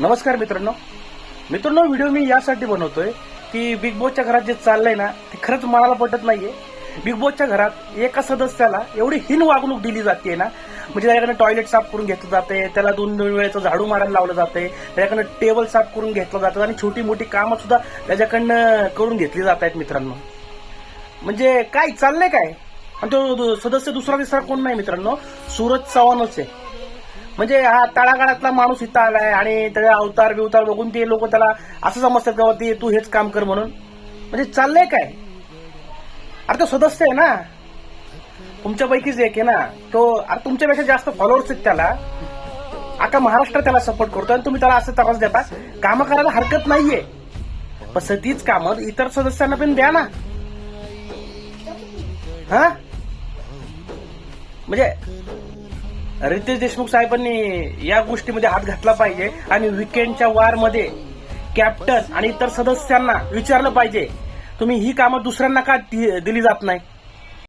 नमस्कार मित्रांनो. मित्रांनो व्हिडिओ मी यासाठी बनवतोय की बिग बॉसच्या घरात जे चाललंय ना ते खरंच मनाला पटत नाहीये. बिग बॉसच्या घरात एका सदस्याला एवढी हीन वागणूक दिली जाते ना म्हणजे त्याच्याकडनं टॉयलेट साफ करून घेतलं जाते त्याला दोन दोन वेळेचं झाडू मारायला लावलं जाते त्याच्याकडनं टेबल साफ करून घेतलं जातं आणि छोटी मोठी कामं सुद्धा त्याच्याकडनं करून घेतली जात आहेत मित्रांनो. म्हणजे काय चाललंय काय? आणि तो दु- सदस्य दुसरा तिसरा कोण नाही मित्रांनो? सूरज चव्हाणच आहे. म्हणजे हा तळागाळातला माणूस इथं आलाय आणि त्याचा अवतार बिवतार बघून ते लोक त्याला असं समजतात का ते तू हेच काम कर म्हणून? म्हणजे चाललंय काय? अरे तो सदस्य आहे ना. तुमच्यापैकीच एक आहे ना. तो अरे तुमच्यापेक्षा जास्त फॉलोअर्स आहेत त्याला. आता महाराष्ट्र त्याला सपोर्ट करतो आणि तुम्ही त्याला असं त्रास देता. कामं करायला हरकत नाहीये. पण तीच कामं इतर सदस्यांना पण द्या ना. हा? म्हणजे रितेश देशमुख साहेबांनी या गोष्टीमध्ये हात घातला पाहिजे आणि विकेंडच्या वारमध्ये कॅप्टन आणि इतर सदस्यांना विचारलं पाहिजे. तुम्ही ही कामं दुसऱ्यांना का दि- दिली जात नाही?